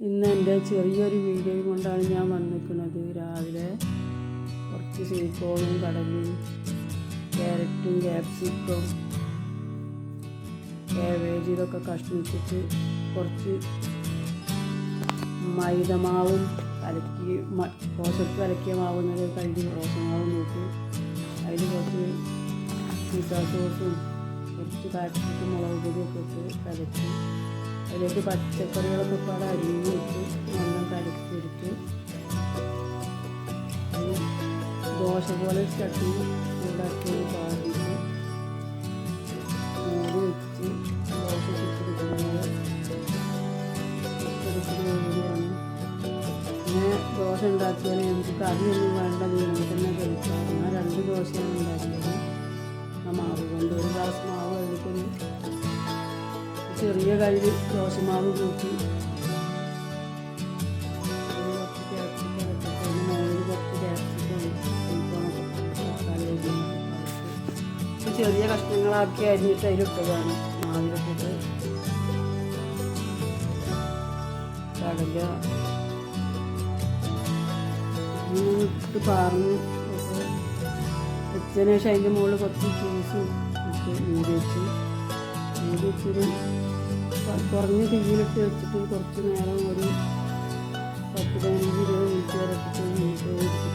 ഇന്ന് എന്റെ ചെറിയൊരു വീഡിയോ കൊണ്ടാണ് ഞാൻ വന്നിരിക്കുന്നത്. രാവിലെ കുറച്ച് സീക്കോളും കടലും ക്യാരറ്റും ക്യാപ്സിക്കും കാവേജ് ഇതൊക്കെ കഷ്ണിച്ചിട്ട് കുറച്ച് മൈദമാവും കലക്കി മ- ദോശക്ക് കലക്കിയ മാവുന്നത് കഴുകി ദോശമാവും നോക്കി അതിൽ കുറച്ച് പിസ്സ സോസും കുറച്ച് കാച്ചിട്ട് മുളക് പൊടിയൊക്കെ ഇട്ട് കലക്കി അതിലേക്ക് പച്ചക്കറികളൊക്കെ പാടെ അരിഞ്ഞ് വെച്ച് നല്ല കലക്കി ദോശ പോലെ ചട്ടി ചൂടാക്കി പാടിയിട്ട് മൂടി വെച്ച് ദോശ ചുറ്റെടുക്കുന്നത് ചുറ്റെടുക്കുന്നതാണ് പിന്നെ ദോശ ഉണ്ടാക്കിയാൽ നമുക്ക് കറിയൊന്നും വേണ്ട നീളം തന്നെ കഴിക്കാം. ആ രണ്ട് ദോശയാണ് ഉണ്ടാക്കിയത്. ആ മാവ് കൊണ്ട് ഒരു ഗ്ലാസ് മാവ് ചെറിയ കയ്യിൽ ദോശമാവ് കൂട്ടി. ചെറിയ കഷ്ണങ്ങളാക്കി അരിഞ്ഞിട്ട് അതിലിട്ടതാണ് മാവിലിട്ടിട്ട്. കടല. ഇട്ട് പാർന്ന് വെച്ചതിന് ശേഷം അതിന്റെ മുകളിൽ കുറച്ച് ചീസും ഇട്ട് മൂടി വെച്ച്. വെച്ചൊരു കൊ- കുറഞ്ഞ തീയിലിട്ട് വെച്ചിട്ട് കുറച്ച് നേരം ഒരു പത്ത് പതിനഞ്ച് ഇരുപത് മിനിറ്റ് വരെ മിനിറ്റ്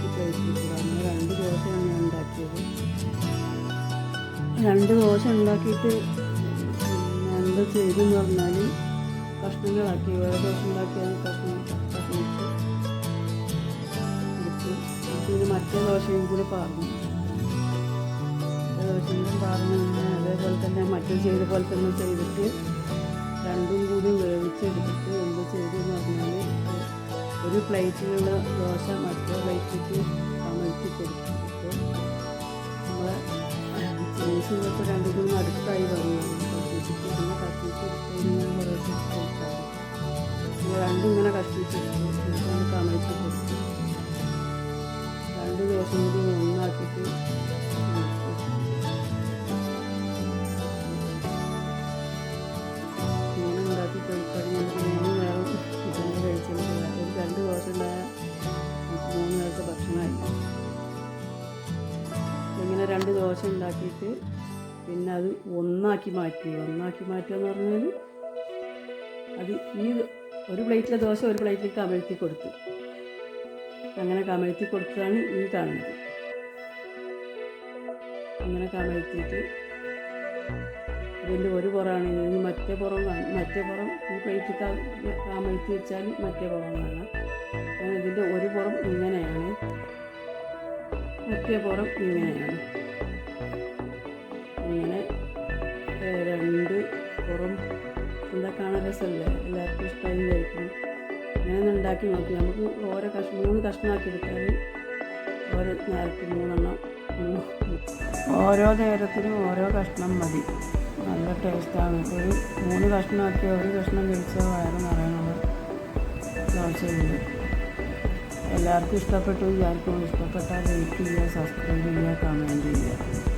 പ്ലേറ്റിൽ അങ്ങനെ രണ്ട് ദോശയാണ് ഞാൻ ഉണ്ടാക്കിയത്. രണ്ട് ദോശ ഉണ്ടാക്കിയിട്ട് എന്താ ചെയ്തെന്ന് പറഞ്ഞാൽ കഷ്ണങ്ങളാക്കി. വേറെ ദോശ ഉണ്ടാക്കിയാൽ കഷ്ണം എടുത്ത്. പിന്നെ മറ്റേ ദോശയും കൂടി മറ്റേ ദോശയും പാർന്ന് അതേപോലെ തന്നെ മറ്റേ ചെയ്ത പോലെ തന്നെ ചെയ്തിട്ട് രണ്ടും കൂടി വേവിച്ചെടുത്തിട്ട് എന്ത് ചെയ്തെന്ന് പറഞ്ഞാൽ ഒരു പ്ലേറ്റിലുള്ള ദോശ മറ്റേ പ്ലേറ്റിലേക്ക് അമർത്തി കൊടുത്തിട്ട് നമ്മളെ ചീസ് ഇതൊക്കെ രണ്ടും കൂടി അടുത്തായി വന്നു. ദോശ ഉണ്ടാക്കിയിട്ട് പിന്നെ അത് ഒന്നാക്കി മാറ്റി. ഒന്നാക്കി മാറ്റുക എന്ന് പറഞ്ഞാൽ അത് ഈ ഒരു പ്ലേറ്റിലെ ദോശ ഒരു പ്ലേറ്റിലേക്ക് കമഴ്ത്തി കൊടുത്തു. അങ്ങനെ കമഴ്ത്തി കൊടുത്തതാണ് ഈ കാണുന്നത്. അങ്ങനെ കമഴ്ത്തിയിട്ട് ഇതിന്റെ ഒരു പുറമാണ്. ഇനി മറ്റേ പുറം കാണും. മറ്റേ പുറം ഈ പ്ലേറ്റിൽ കമഴ്ത്തി വെച്ചാൽ മറ്റേ പുറം കാണാം. അങ്ങനെ ഇതിന്റെ ഒരു പുറം ഇങ്ങനെയാണ്. മറ്റേ പുറം ഇങ്ങനെയാണ്. ഇങ്ങനെ ഏ, രണ്ട് പുറം എന്താ കാണാൻ രസമല്ലേ? എല്ലാവർക്കും ഇഷ്ടമായി വിചാരിക്കുന്നു. ഞാൻ ഒന്ന് ഉണ്ടാക്കി നോക്കി. നമുക്ക് ഓരോ കഷ്ണം മൂന്ന് കഷ്ണമാക്കി എടുത്താൽ ഓരോ നേരത്തിൽ മൂന്നെണ്ണം മൂന്ന് ഓരോ നേരത്തിനും ഓരോ കഷ്ണം മതി. നല്ല ടേസ്റ്റാണ് ഒരു മൂന്ന് കഷ്ണമാക്കി ഒരു കഷ്ണം കഴിച്ചാൽ വയറ് നിറയണത് ദോശയുണ്ട് എല്ലാവർക്കും ഇഷ്ടപ്പെട്ടു വിചാരിക്കും ഇഷ്ടപ്പെട്ടാൽ ലൈക്ക് ചെയ്യുക സബ്സ്ക്രൈബ് ചെയ്യുക കമന്റ് ചെയ്യുക.